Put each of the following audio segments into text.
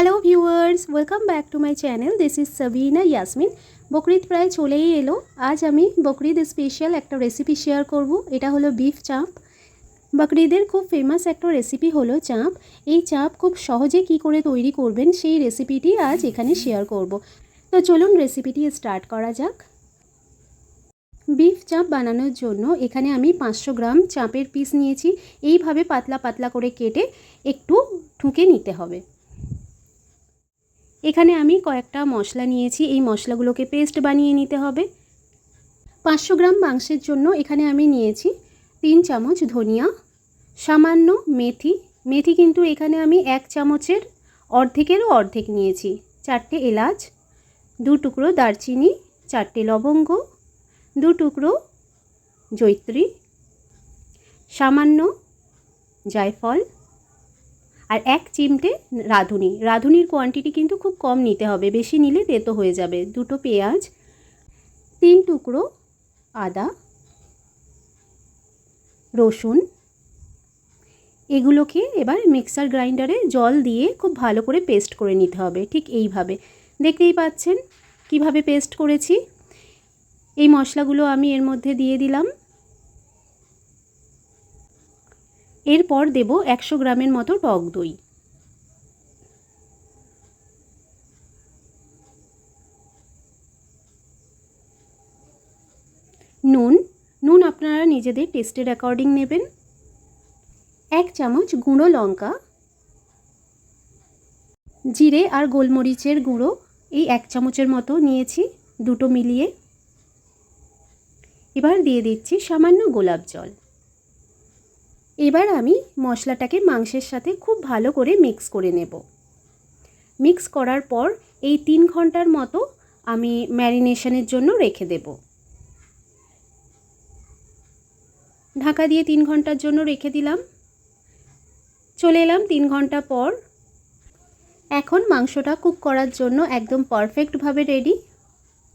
Hello viewers welcome back to my channel this is Sabina Yasmin Bakrid প্রায় চলেই এলো আজ আমি বকরিদ স্পেশাল একটা রেসিপি শেয়ার করব এটা হলো বিফ চাঁপ বকরিদের খুব ফেমাস একটা রেসিপি হলো চাঁপ এই চাঁপ খুব সহজে কি করে তৈরি করবেন সেই রেসিপিটি আজ এখানে শেয়ার করব তো চলুন রেসিপিটি স্টার্ট করা যাক বিফ চাঁপ বানানোর জন্য এখানে আমি পাঁচশো গ্রাম চাঁপের পিস নিয়েছি। এইভাবে পাতলা পাতলা করে কেটে একটু ঠুকে নিতে হবে। এখানে আমি কয়েকটা মশলা নিয়েছি, এই মশলাগুলোকে পেস্ট বানিয়ে নিতে হবে। পাঁচশো গ্রাম মাংসের জন্য এখানে আমি নিয়েছি তিন চামচ ধনিয়া, সামান্য মেথি। মেথি কিন্তু এখানে আমি এক চামচের অর্ধেকেরও অর্ধেক নিয়েছি। চারটে এলাচ, দু টুকরো দারচিনি, চারটে লবঙ্গ, দু টুকরো জৈত্রী সামান্য জায়ফল আর এক চিমটে রাঁধুনি। রাঁধুনির কোয়ান্টিটি কিন্তু খুব কম নিতে হবে। বেশি নিলে তেতো হয়ে যাবে। দুটো পেঁয়াজ, তিন টুকরো আদা, রসুন, এগুলোকে এবার মিক্সার গ্রাইন্ডারে জল দিয়ে খুব ভালো করে পেস্ট করে নিতে হবে। ঠিক এইভাবে। দেখতেই পাচ্ছেন কীভাবে পেস্ট করেছি? এই মশলাগুলো আমি এর মধ্যে দিয়ে দিলাম। এরপর দেব একশো গ্রামের মতো টক দই। নুন নুন আপনারা নিজেদের টেস্টের অ্যাকর্ডিং নেবেন। এক চামচ গুঁড়ো লঙ্কা। জিরে আর গোলমরিচের গুঁড়ো, এই এক চামচের মতো নিয়েছি দুটো মিলিয়ে। এবার দিয়ে দিচ্ছি সামান্য গোলাপ জল। এবার আমি মশলাটাকে মাংসের সাথে খুব ভালো করে মিক্স করে নেব। মিক্স করার পর এই তিন ঘণ্টার মতো আমি ম্যারিনেশনের জন্য রেখে দেব। ঢাকা দিয়ে তিন ঘণ্টার জন্য রেখে দিলাম। চলে এলাম তিন ঘণ্টা পর। এখন মাংসটা কুক করার জন্য একদম পারফেক্টভাবে রেডি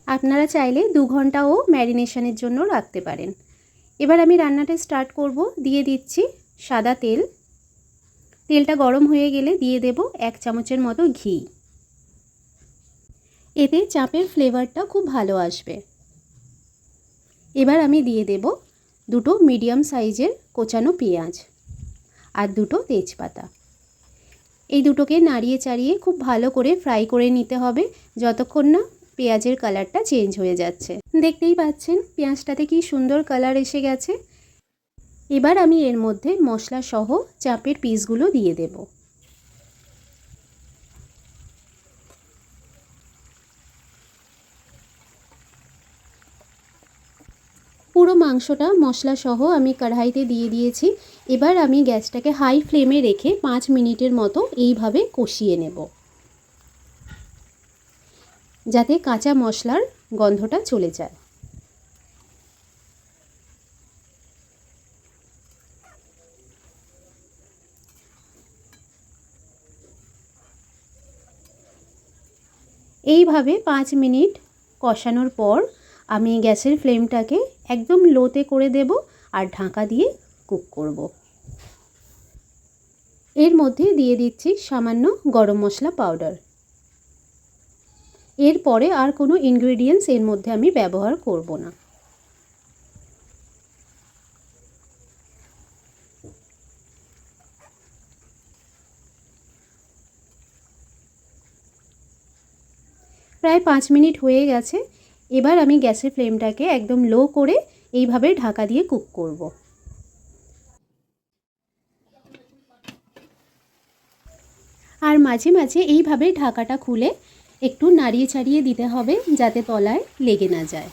আপনারা চাইলে দু ঘন্টাও ম্যারিনেশনের জন্য রাখতে পারেন। এবার আমি রান্নাটা স্টার্ট করব। দিয়ে দিচ্ছি সাদা তেল। তেলটা গরম হয়ে গেলে দিয়ে দেব এক চামচের মতো ঘি। এতে চাপের ফ্লেভারটা খুব ভালো আসবে। এবার আমি দিয়ে দেব দুটো মিডিয়াম সাইজের কোচানো পেঁয়াজ আর দুটো তেজপাতা। এই দুটোকে নাড়িয়ে চাড়িয়ে খুব ভালো করে ফ্রাই করে নিতে হবে। যতক্ষণ না পেঁয়াজের কালারটা চেঞ্জ হয়ে যাচ্ছে। দেখতেই পাচ্ছেন, পেঁয়াজটাতে কি সুন্দর কালার এসে গেছে। এবার আমি এর মধ্যে মশলা সহ চাপের পিসগুলো দিয়ে দেব। পুরো মাংসটা মশলা সহ আমি কড়াইতে দিয়ে দিয়েছি। এবার আমি গ্যাসটাকে হাই ফ্লেমে রেখে পাঁচ মিনিটের মতো এইভাবে কষিয়ে নেব। যাতে কাঁচা মশলার গন্ধটা চলে যায়। এইভাবে পাঁচ মিনিট কষানোর পর আমি গ্যাসের ফ্লেমটাকে একদম লোতে করে দেব আর ঢাকা দিয়ে কুক করব। এর মধ্যে দিয়ে দিচ্ছি সামান্য গরম মশলা পাউডার। এরপরে আর কোনো ইনগ্রেডিয়েন্টস এর মধ্যে আমি ব্যবহার করব না। প্রায় পাঁচ মিনিট হয়ে গেছে, এবার আমি গ্যাসের ফ্লেমটাকে একদম লো করে এইভাবে ঢাকা দিয়ে কুক করব। আর মাঝে মাঝে এইভাবে ঢাকাটা খুলে একটু নাড়িয়ে ছাড়িয়ে দিতে হবে যাতে তলায় লেগে না যায়।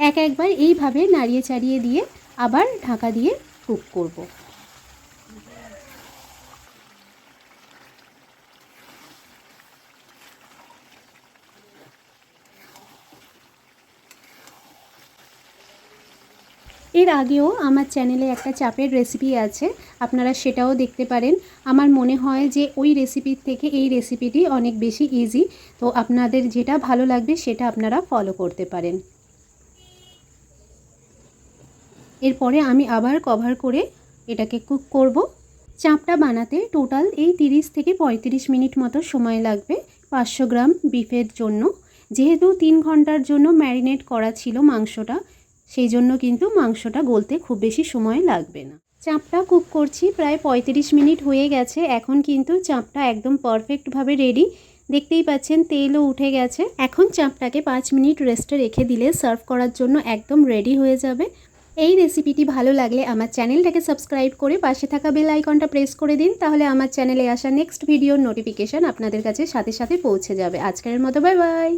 এক একবার এইভাবে নাড়িয়ে চাড়িয়ে দিয়ে আবার ঢাকা দিয়ে কুক করব। এর আগেও আমার চ্যানেলে একটা চাপের রেসিপি আছে, আপনারা সেটাও দেখতে পারেন। আমার মনে হয় যে ওই রেসিপির থেকে এই রেসিপিটি অনেক বেশি ইজি তো আপনাদের যেটা ভালো লাগবে সেটা আপনারা ফলো করতে পারেন। এরপরে আমি আবার কভার করে এটাকে কুক করব। চাপটা বানাতে টোটাল এই তিরিশ থেকে পঁয়ত্রিশ মিনিট মতো সময় লাগবে পাঁচশো গ্রাম বিফের জন্য। যেহেতু তিন ঘণ্টার জন্য ম্যারিনেট করা ছিল মাংসটা সেই জন্য কিন্তু মাংসটা গলতে খুব বেশি সময় লাগবে না। চাপটা কুক করছি, প্রায় পঁয়ত্রিশ মিনিট হয়ে গেছে। এখন কিন্তু চাপটা একদম পারফেক্টভাবে রেডি দেখতেই পাচ্ছেন তেলও উঠে গেছে। এখন চাপটাকে পাঁচ মিনিট রেস্টে রেখে দিলে সার্ভ করার জন্য একদম রেডি হয়ে যাবে। এই রেসিপিটি ভালো লাগলে আমার চ্যানেলটাকে সাবস্ক্রাইব করে পাশে থাকা বেল আইকনটা প্রেস করে দিন, তাহলে আমার চ্যানেলে আসা নেক্সট ভিডিওর নোটিফিকেশান আপনাদের কাছে সাথে সাথে পৌঁছে যাবে। আজকের মতো বাই বাই